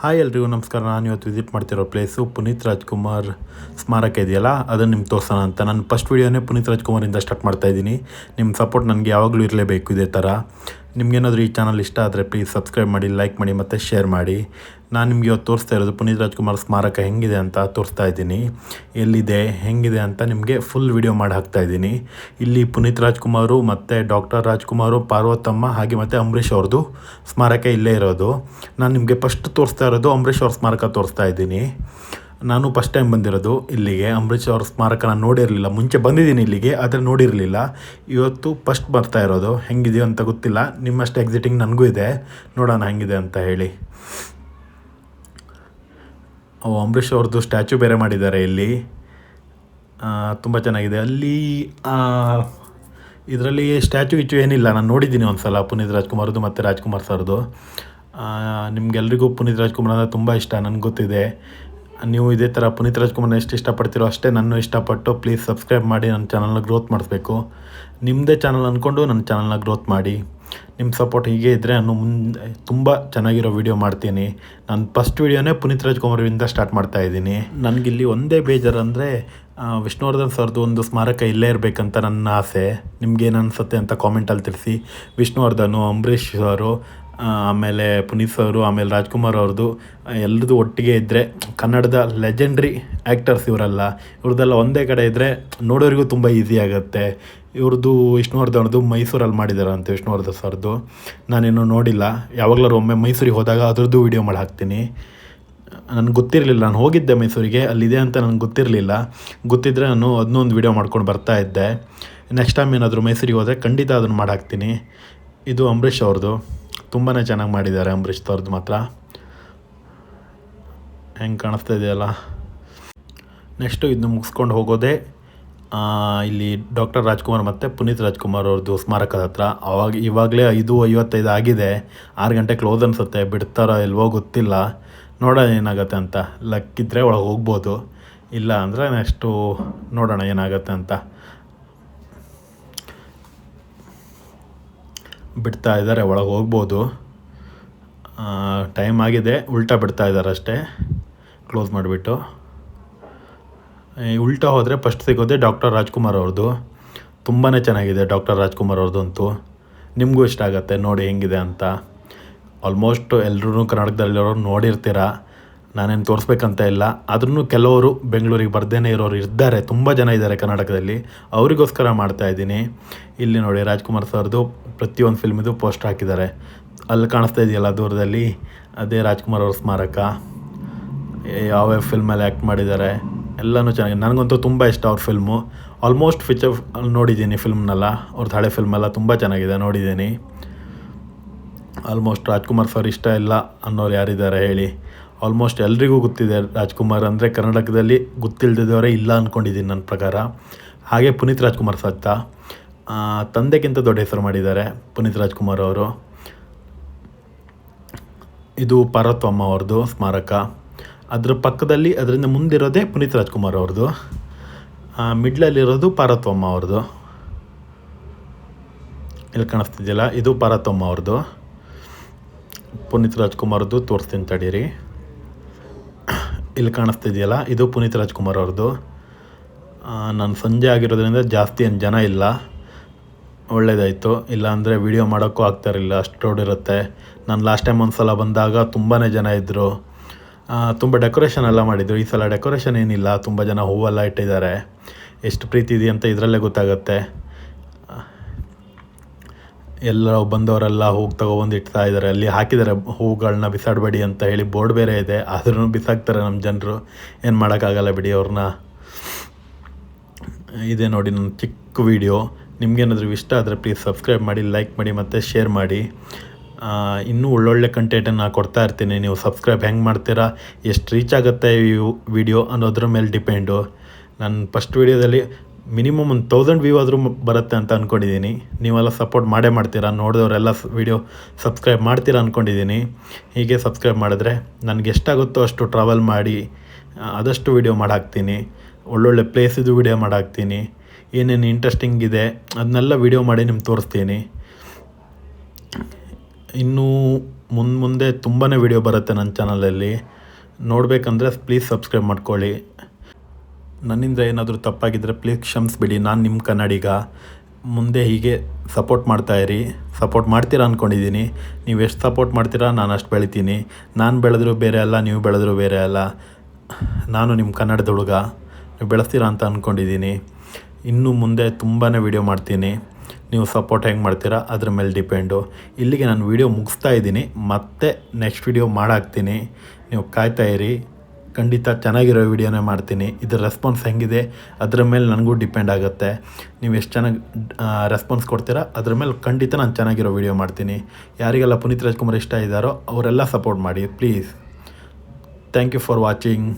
Hi ಎಲ್ರಿಗೂ ನಮಸ್ಕಾರ. ನಾನು ಇವತ್ತು ವಿಸಿಟ್ ಮಾಡ್ತಿರೋ ಪ್ಲೇಸು ಪುನೀತ್ ರಾಜ್ಕುಮಾರ್ ಸ್ಮಾರಕ ಇದೆಯಲ್ಲ? ಅದನ್ನು ನಿಮ್ಗೆ ತೋರಿಸೋಣ ಅಂತ. ನಾನು ಫಸ್ಟ್ ವೀಡಿಯೋನೇ ಪುನೀತ್ ರಾಜ್ಕುಮಾರಿಂದ ಸ್ಟಾರ್ಟ್ ಮಾಡ್ತಾಯಿದ್ದೀನಿ ನಿಮ್ಮ ಸಪೋರ್ಟ್ ನನಗೆ ಯಾವಾಗಲೂ ಇರಲೇಬೇಕು ಇದೇ ಥರ ನಿಮ್ಗೇನಾದರೂ ಈ ಚಾನಲ್ ಇಷ್ಟ ಆದರೆ ಪ್ಲೀಸ್ ಸಬ್ಸ್ಕ್ರೈಬ್ ಮಾಡಿ ಲೈಕ್ ಮಾಡಿ ಮತ್ತು ಶೇರ್ ಮಾಡಿ. ನಾನು ನಿಮಗೆ ಇವತ್ತು ತೋರಿಸ್ತಾ ಇರೋದು ಪುನೀತ್ ರಾಜ್ಕುಮಾರ್ ಸ್ಮಾರಕ ಹೆಂಗಿದೆ ಅಂತ ತೋರಿಸ್ತಾ ಇದ್ದೀನಿ. ಎಲ್ಲಿದೆ, ಹೆಂಗಿದೆ ಅಂತ ನಿಮಗೆ ಫುಲ್ ವಿಡಿಯೋ ಮಾಡಿ ಹಾಕ್ತಾ ಇದ್ದೀನಿ. ಇಲ್ಲಿ ಪುನೀತ್ ರಾಜ್ಕುಮಾರು ಮತ್ತು ಡಾಕ್ಟರ್ ರಾಜ್ಕುಮಾರು, ಪಾರ್ವತಮ್ಮ ಹಾಗೆ ಮತ್ತು ಅಂಬರೀಷ್ ಅವ್ರದ್ದು ಸ್ಮಾರಕ ಇಲ್ಲೇ ಇರೋದು. ನಾನು ನಿಮಗೆ ಫಸ್ಟ್ ತೋರಿಸ್ತಾ ಇರೋದು ಅಂಬರೀಷ್ ಅವ್ರ ಸ್ಮಾರಕ ತೋರಿಸ್ತಾ ಇದ್ದೀನಿ. ನಾನು ಫಸ್ಟ್ ಟೈಮ್ ಬಂದಿರೋದು ಇಲ್ಲಿಗೆ. ಅಂಬರೀಷ್ ಅವ್ರ ಸ್ಮಾರಕ ನಾನು ನೋಡಿರಲಿಲ್ಲ. ಮುಂಚೆ ಬಂದಿದ್ದೀನಿ ಇಲ್ಲಿಗೆ, ಆದರೆ ನೋಡಿರಲಿಲ್ಲ. ಇವತ್ತು ಫಸ್ಟ್ ಬರ್ತಾ ಇರೋದು. ಹೆಂಗಿದೆಯೋ ಅಂತ ಗೊತ್ತಿಲ್ಲ. ನಿಮ್ಮಷ್ಟು ಎಕ್ಸಿಟಿಂಗ್ ನನಗೂ ಇದೆ. ನೋಡೋಣ ಹೆಂಗಿದೆ ಅಂತ ಹೇಳಿ. ಓ ಅಂಬರೀಷ್ ಅವ್ರದ್ದು ಸ್ಟ್ಯಾಚು ಬೇರೆ ಮಾಡಿದ್ದಾರೆ ಇಲ್ಲಿ. ತುಂಬ ಚೆನ್ನಾಗಿದೆ. ಅಲ್ಲಿ ಇದರಲ್ಲಿ ಸ್ಟ್ಯಾಚು ಇಚ್ಚು ಏನಿಲ್ಲ. ನಾನು ನೋಡಿದ್ದೀನಿ ಒಂದು ಸಲ ಪುನೀತ್ ರಾಜ್ಕುಮಾರ್ದು ಮತ್ತು ರಾಜ್ಕುಮಾರ್ ಸರ್ದು. ನಿಮಗೆಲ್ರಿಗೂ ಪುನೀತ್ ರಾಜ್ಕುಮಾರ್ ಅಂದರೆ ತುಂಬ ಇಷ್ಟ. ನನಗೆ ಗೊತ್ತಿದೆ. ನೀವು ಇದೇ ಥರ ಪುನೀತ್ ರಾಜ್ಕುಮಾರ್ನ ಎಷ್ಟು ಇಷ್ಟಪಡ್ತೀರೋ ಅಷ್ಟೇ ನನ್ನ ಇಷ್ಟಪಟ್ಟು ಪ್ಲೀಸ್ ಸಬ್ಸ್ಕ್ರೈಬ್ ಮಾಡಿ ನನ್ನ ಚಾನಲ್ನ ಗ್ರೋತ್ ಮಾಡಿಸ್ಬೇಕು. ನಿಮ್ಮದೇ ಚಾನಲ್ ಅಂದ್ಕೊಂಡು ನನ್ನ ಚಾನಲ್ನ ಗ್ರೋತ್ ಮಾಡಿ. ನಿಮ್ಮ ಸಪೋರ್ಟ್ ಹೀಗೆ ಇದ್ದರೆ ನಾನು ಮುಂದೆ ತುಂಬ ಚೆನ್ನಾಗಿರೋ ವೀಡಿಯೋ ಮಾಡ್ತೀನಿ. ನಾನು ಫಸ್ಟ್ ವೀಡಿಯೋನೇ ಪುನೀತ್ ರಾಜ್ಕುಮಾರಿಂದ ಸ್ಟಾರ್ಟ್ ಮಾಡ್ತಾ ಇದ್ದೀನಿ. ನನಗಿಲ್ಲಿ ಒಂದೇ ಬೇಜಾರು ಅಂದರೆ ವಿಷ್ಣುವರ್ಧನ್ ಸರ್ದು ಒಂದು ಸ್ಮಾರಕ ಇಲ್ಲೇ ಇರಬೇಕಂತ ನನ್ನ ಆಸೆ. ನಿಮ್ಗೇನು ಅನಿಸುತ್ತೆ ಅಂತ ಕಾಮೆಂಟಲ್ಲಿ ತಿಳಿಸಿ. ವಿಷ್ಣುವರ್ಧನು, ಅಂಬರೀಷ್ ಅವರು ಆಮೇಲೆ ಪುನೀತ್ ಅವರು ಆಮೇಲೆ ರಾಜ್ಕುಮಾರ್ ಅವ್ರದ್ದು ಎಲ್ಲರದು ಒಟ್ಟಿಗೆ ಇದ್ದರೆ ಕನ್ನಡದ ಲೆಜೆಂಡ್ರಿ ಆ್ಯಕ್ಟರ್ಸ್ ಇವರೆಲ್ಲ. ಇವ್ರದ್ದೆಲ್ಲ ಒಂದೇ ಕಡೆ ಇದ್ದರೆ ನೋಡೋರಿಗೂ ತುಂಬ ಈಸಿ ಆಗುತ್ತೆ. ಇವ್ರದ್ದು ವಿಷ್ಣುವರ್ಧನ್ದು ಮೈಸೂರಲ್ಲಿ ಮಾಡಿದ್ದಾರೆ ಅಂತ ವಿಷ್ಣುವರ್ಧನ್ ಸರ್ದು. ನಾನೇನು ನೋಡಿಲ್ಲ. ಯಾವಾಗಲಾರು ಒಮ್ಮೆ ಮೈಸೂರಿಗೆ ಹೋದಾಗ ಅದ್ರದ್ದು ವೀಡಿಯೋ ಮಾಡಿ ಹಾಕ್ತೀನಿ. ನನಗೆ ಗೊತ್ತಿರಲಿಲ್ಲ. ನಾನು ಹೋಗಿದ್ದೆ ಮೈಸೂರಿಗೆ. ಅಲ್ಲಿದೆ ಅಂತ ನನಗೆ ಗೊತ್ತಿರಲಿಲ್ಲ. ಗೊತ್ತಿದ್ದರೆ ನಾನು ಅದನ್ನೊಂದು ವೀಡಿಯೋ ಮಾಡ್ಕೊಂಡು ಬರ್ತಾ ಇದ್ದೆ. ನೆಕ್ಸ್ಟ್ ಟೈಮ್ ಏನಾದರೂ ಮೈಸೂರಿಗೆ ಹೋದರೆ ಖಂಡಿತ ಅದನ್ನು ಮಾಡಿ ಹಾಕ್ತೀನಿ. ಇದು ಅಂಬರೀಷ್ ಅವ್ರದ್ದು. ತುಂಬಾ ಚೆನ್ನಾಗಿ ಮಾಡಿದ್ದಾರೆ ಅಂಬರೀಷ್ ತವ್ರದ್ದು ಮಾತ್ರ. ಹೆಂಗೆ ಕಾಣಿಸ್ತಾ ಇದೆಯಲ್ಲ? ನೆಕ್ಸ್ಟು ಇದನ್ನು ಮುಗಿಸ್ಕೊಂಡು ಹೋಗೋದೇ ಇಲ್ಲಿ ಡಾಕ್ಟರ್ ರಾಜ್ಕುಮಾರ್ ಮತ್ತು ಪುನೀತ್ ರಾಜ್ಕುಮಾರ್ ಅವ್ರದ್ದು ಸ್ಮಾರಕದ ಹತ್ರ. ಅವಾಗ ಇವಾಗಲೇ ಐದು ಐವತ್ತೈದು ಆಗಿದೆ. ಆರು ಗಂಟೆ ಕ್ಲೋಸ್ ಅನಿಸುತ್ತೆ, ಬಿಡ್ತಾರೋ ಇಲ್ವೋ ಗೊತ್ತಿಲ್ಲ. ನೋಡೋಣ ಏನಾಗುತ್ತೆ ಅಂತ. ಲಕ್ಕಿದ್ರೆ ಒಳಗೆ ಹೋಗ್ಬೋದು. ಇಲ್ಲ ಅಂದರೆ ನೆಕ್ಸ್ಟು ನೋಡೋಣ ಏನಾಗುತ್ತೆ ಅಂತ. ಬಿಡ್ತಾ ಇದ್ದಾರೆ, ಒಳಗೆ ಹೋಗ್ಬೋದು. ಟೈಮ್ ಆಗಿದೆ, ಉಲ್ಟಾ ಬಿಡ್ತಾ ಇದ್ದಾರೆ ಅಷ್ಟೇ. ಕ್ಲೋಸ್ ಮಾಡಿಬಿಟ್ಟು. ಉಲ್ಟಾ ಹೋದರೆ ಫಸ್ಟ್ ಸಿಗೋದೆ ಡಾಕ್ಟರ್ ರಾಜ್ಕುಮಾರ್ ಅವ್ರದ್ದು. ತುಂಬಾ ಚೆನ್ನಾಗಿದೆ ಡಾಕ್ಟರ್ ರಾಜ್ಕುಮಾರ್ ಅವ್ರದ್ದಂತೂ ನಿಮಗೂ ಇಷ್ಟ ಆಗುತ್ತೆ, ನೋಡಿ ಹೆಂಗಿದೆ ಅಂತ. ಆಲ್ಮೋಸ್ಟ್ ಎಲ್ಲರೂ ಕರ್ನಾಟಕದಲ್ಲಿರೋರು ನೋಡಿರ್ತೀರ? ನಾನೇನು ತೋರಿಸ್ಬೇಕಂತ ಇಲ್ಲ. ಆದ್ರೂ ಕೆಲವರು ಬೆಂಗಳೂರಿಗೆ ಬರ್ದೇನೆ ಇರೋರು ಇದ್ದಾರೆ. ತುಂಬ ಜನ ಇದ್ದಾರೆ ಕರ್ನಾಟಕದಲ್ಲಿ. ಅವರಿಗೋಸ್ಕರ ಮಾಡ್ತಾ ಇದ್ದೀನಿ. ಇಲ್ಲಿ ನೋಡಿ ರಾಜ್ಕುಮಾರ್ ಸರ್ದು ಪ್ರತಿಯೊಂದು ಫಿಲ್ಮಿದು ಪೋಸ್ಟ್ ಹಾಕಿದ್ದಾರೆ. ಅಲ್ಲಿ ಕಾಣಿಸ್ತಾ ಇದೆಯಲ್ಲ ದೂರದಲ್ಲಿ? ಅದೇ ರಾಜ್ಕುಮಾರ್ ಅವ್ರ ಸ್ಮಾರಕ. ಯಾವ್ಯಾವ ಫಿಲ್ಮಲ್ಲಿ ಆ್ಯಕ್ಟ್ ಮಾಡಿದ್ದಾರೆ? ಎಲ್ಲನೂ ಚೆನ್ನಾಗಿದೆ ನನಗಂತೂ ತುಂಬ ಇಷ್ಟ ಅವ್ರ ಫಿಲ್ಮು. ಆಲ್ಮೋಸ್ಟ್ ಫಿಚರ್ ನೋಡಿದ್ದೀನಿ ಫಿಲ್ಮ್ನೆಲ್ಲ. ಅವ್ರದ್ದು ಹಳೆ ಫಿಲ್ಮೆಲ್ಲ ತುಂಬ ಚೆನ್ನಾಗಿದೆ, ನೋಡಿದ್ದೀನಿ. ಆಲ್ಮೋಸ್ಟ್ ರಾಜ್ಕುಮಾರ್ ಸರ್ ಇಷ್ಟ ಇಲ್ಲ ಅನ್ನೋರು ಯಾರಿದ್ದಾರೆ ಹೇಳಿ. ಆಲ್ಮೋಸ್ಟ್ ಎಲ್ರಿಗೂ ಗೊತ್ತಿದೆ ರಾಜ್ಕುಮಾರ್ ಅಂದರೆ ಕರ್ನಾಟಕದಲ್ಲಿ ಗೊತ್ತಿಲ್ಲದವರೇ ಇಲ್ಲ ಅಂದ್ಕೊಂಡಿದ್ದೀನಿ ನನ್ನ ಪ್ರಕಾರ. ಹಾಗೆ ಪುನೀತ್ ರಾಜ್ಕುಮಾರ್ ಸತ್ತ. ತಂದೆಗಿಂತ ದೊಡ್ಡ ಹೆಸರು ಮಾಡಿದ್ದಾರೆ ಪುನೀತ್ ರಾಜ್ಕುಮಾರ್ ಅವರು. ಇದು ಪಾರ್ವತಮ್ಮ ಅವ್ರದ್ದು ಸ್ಮಾರಕ. ಅದರ ಪಕ್ಕದಲ್ಲಿ, ಅದರಿಂದ ಮುಂದಿರೋದೇ ಪುನೀತ್ ರಾಜ್ಕುಮಾರ್ ಅವ್ರದ್ದು ಮಿಡ್ಲಲ್ಲಿರೋದು ಪಾರ್ವತಮ್ಮ ಅವ್ರದ್ದು ಇಲ್ಲಿ ಕಾಣಿಸ್ತಿದೆಯಲ್ಲ, ಇದು ಪಾರ್ವತಮ್ಮ ಅವ್ರದ್ದು ಪುನೀತ್ ರಾಜ್ಕುಮಾರ್ದು ತೋರಿಸ್ತೀನಿ ತಡೀರಿ. ಇಲ್ಲಿ ಕಾಣಿಸ್ತಿದೆಯಲ್ಲ? ಇದು ಪುನೀತ್ ರಾಜ್ಕುಮಾರ್ ಅವ್ರದ್ದು. ನಾನು ಸಂಜೆ ಆಗಿರೋದ್ರಿಂದ ಜಾಸ್ತಿ ಏನು ಜನ ಇಲ್ಲ. ಒಳ್ಳೇದಾಯಿತು. ಇಲ್ಲಾಂದರೆ ವೀಡಿಯೋ ಮಾಡೋಕ್ಕೂ ಆಗ್ತಾಯಿರಲಿಲ್ಲ ಅಷ್ಟು ರೋಡ್ ಇರುತ್ತೆ. ನಾನು ಲಾಸ್ಟ್ ಟೈಮ್ ಒಂದು ಸಲ ಬಂದಾಗ ತುಂಬಾ ಜನ ಇದ್ದರು ತುಂಬ ಡೆಕೋರೇಷನ್ ಎಲ್ಲ ಮಾಡಿದರು. ಈ ಸಲ ಡೆಕೋರೇಷನ್ ಏನಿಲ್ಲ. ತುಂಬ ಜನ ಹೂವೆಲ್ಲ ಇಟ್ಟಿದ್ದಾರೆ. ಎಷ್ಟು ಪ್ರೀತಿ ಇದೆ ಅಂತ ಇದರಲ್ಲೇ ಗೊತ್ತಾಗುತ್ತೆ. ಎಲ್ಲ ಬಂದವರೆಲ್ಲ ಹೂವು ತಗೊಬಂದು ಇಡ್ತಾ ಇದ್ದಾರೆ ಅಲ್ಲಿ ಹಾಕಿದ್ದಾರೆ ಹೂಗಳನ್ನ ಬಿಸಾಡಬೇಡಿ ಅಂತ ಹೇಳಿ ಬೋರ್ಡ್ ಬೇರೆ ಇದೆ. ಆದ್ರೂ ಬಿಸಾಕ್ತಾರೆ ನಮ್ಮ ಜನರು. ಏನು ಮಾಡೋಕ್ಕಾಗಲ್ಲ ಬಿಡಿ ಅವ್ರನ್ನ ಇದೆ ನೋಡಿ ನನ್ನ ಚಿಕ್ಕ ವೀಡಿಯೋ. ನಿಮ್ಗೇನಾದರೂ ಇಷ್ಟ ಆದರೆ ಪ್ಲೀಸ್ ಸಬ್ಸ್ಕ್ರೈಬ್ ಮಾಡಿ ಲೈಕ್ ಮಾಡಿ ಮತ್ತು ಶೇರ್ ಮಾಡಿ. ಇನ್ನೂ ಒಳ್ಳೊಳ್ಳೆ ಕಂಟೆಂಟನ್ನು ಕೊಡ್ತಾ ಇರ್ತೀನಿ. ನೀವು ಸಬ್ಸ್ಕ್ರೈಬ್ ಹೆಂಗೆ ಮಾಡ್ತೀರಾ, ಎಷ್ಟು ರೀಚ್ ಆಗುತ್ತೆ ಈ ವಿಡಿಯೋ ಅನ್ನೋದ್ರ ಮೇಲೆ ಡಿಪೆಂಡು ನಾನು ಫಸ್ಟ್ ವೀಡಿಯೋದಲ್ಲಿ ಮಿನಿಮಮ್ ಒಂದು ತೌಸಂಡ್ ವ್ಯೂ ಆದರೂ ಬರುತ್ತೆ ಅಂತ ಅಂದ್ಕೊಂಡಿದ್ದೀನಿ ನೀವೆಲ್ಲ ಸಪೋರ್ಟ್ ಮಾಡೇ ಮಾಡ್ತೀರಾ? ನೋಡಿದವರೆಲ್ಲ ವೀಡಿಯೋ ಸಬ್ಸ್ಕ್ರೈಬ್ ಮಾಡ್ತೀರಾ ಅಂದ್ಕೊಂಡಿದ್ದೀನಿ ಹೀಗೆ ಸಬ್ಸ್ಕ್ರೈಬ್ ಮಾಡಿದ್ರೆ ನನಗೆ ಎಷ್ಟಾಗುತ್ತೋ ಅಷ್ಟು ಟ್ರಾವೆಲ್ ಮಾಡಿ, ಆದಷ್ಟು ವೀಡಿಯೋ ಮಾಡಾಕ್ತೀನಿ. ಒಳ್ಳೊಳ್ಳೆ ಪ್ಲೇಸಿದು ವೀಡಿಯೋ ಮಾಡಾಕ್ತೀನಿ. ಏನೇನು ಇಂಟ್ರೆಸ್ಟಿಂಗ್ ಇದೆ ಅದನ್ನೆಲ್ಲ ವೀಡಿಯೋ ಮಾಡಿ ನಿಮ್ಗೆ ತೋರಿಸ್ತೀನಿ. ಇನ್ನೂ ಮುಂದೆ ಮುಂದೆ ತುಂಬಾ ವಿಡಿಯೋ ಬರುತ್ತೆ ನನ್ನ ಚಾನಲಲ್ಲಿ ನೋಡಬೇಕಂದ್ರೆ ಪ್ಲೀಸ್ ಸಬ್ಸ್ಕ್ರೈಬ್ ಮಾಡ್ಕೊಳ್ಳಿ. ನನ್ನಿಂದ ಏನಾದರೂ ತಪ್ಪಾಗಿದ್ದರೆ ಪ್ಲೀಸ್ ಕ್ಷಮಿಸ್ಬಿಡಿ. ನಾನು ನಿಮ್ಮ ಕನ್ನಡಿಗ. ಮುಂದೆ ಹೀಗೆ ಸಪೋರ್ಟ್ ಮಾಡ್ತಾಯಿರಿ ಸಪೋರ್ಟ್ ಮಾಡ್ತೀರಾ ಅಂದ್ಕೊಂಡಿದ್ದೀನಿ ನೀವು ಎಷ್ಟು ಸಪೋರ್ಟ್ ಮಾಡ್ತೀರಾ ನಾನು ಅಷ್ಟು ಬೆಳಿತೀನಿ. ನಾನು ಬೆಳೆದರೂ ಬೇರೆ ಅಲ್ಲ, ನೀವು ಬೆಳೆದರೂ ಬೇರೆ ಅಲ್ಲ. ನಾನು ನಿಮ್ಮ ಕನ್ನಡದ ಹುಡುಗ. ನೀವು ಬೆಳೆಸ್ತೀರಾ ಅಂತ ಅಂದ್ಕೊಂಡಿದ್ದೀನಿ ಇನ್ನು ಮುಂದೆ ತುಂಬಾ ವಿಡಿಯೋ ಮಾಡ್ತೀನಿ. ನೀವು ಸಪೋರ್ಟ್ ಹೆಂಗೆ ಮಾಡ್ತೀರಾ ಅದ್ರ ಮೇಲೆ ಡಿಪೆಂಡು ಇಲ್ಲಿಗೆ ನಾನು ವಿಡಿಯೋ ಮುಗಿಸ್ತಾ ಇದ್ದೀನಿ. ಮತ್ತೆ ನೆಕ್ಸ್ಟ್ ವಿಡಿಯೋ ಮಾಡಾಕ್ತೀನಿ. ನೀವು ಕಾಯ್ತಾ ಇರಿ. ಖಂಡಿತ ಚೆನ್ನಾಗಿರೋ ವಿಡಿಯೋನೇ ಮಾಡ್ತೀನಿ. ಇದರ ರೆಸ್ಪಾನ್ಸ್ ಹೆಂಗಿದೆ? ಅದ್ರ ಮೇಲೆ ನನಗೂ ಡಿಪೆಂಡ್ ಆಗುತ್ತೆ. ನೀವು ಎಷ್ಟು ಚೆನ್ನಾಗಿ ರೆಸ್ಪಾನ್ಸ್ ಕೊಡ್ತೀರಾ? ಅದ್ರ ಮೇಲೆ ಖಂಡಿತ ನಾನು ಚೆನ್ನಾಗಿರೋ ವಿಡಿಯೋ ಮಾಡ್ತೀನಿ. ಯಾರಿಗೆಲ್ಲ ಪುನೀತ್ ರಾಜ್ಕುಮಾರ್ ಇಷ್ಟ ಇದ್ದಾರೋ ಅವರೆಲ್ಲ ಸಪೋರ್ಟ್ ಮಾಡಿ please thank you for watching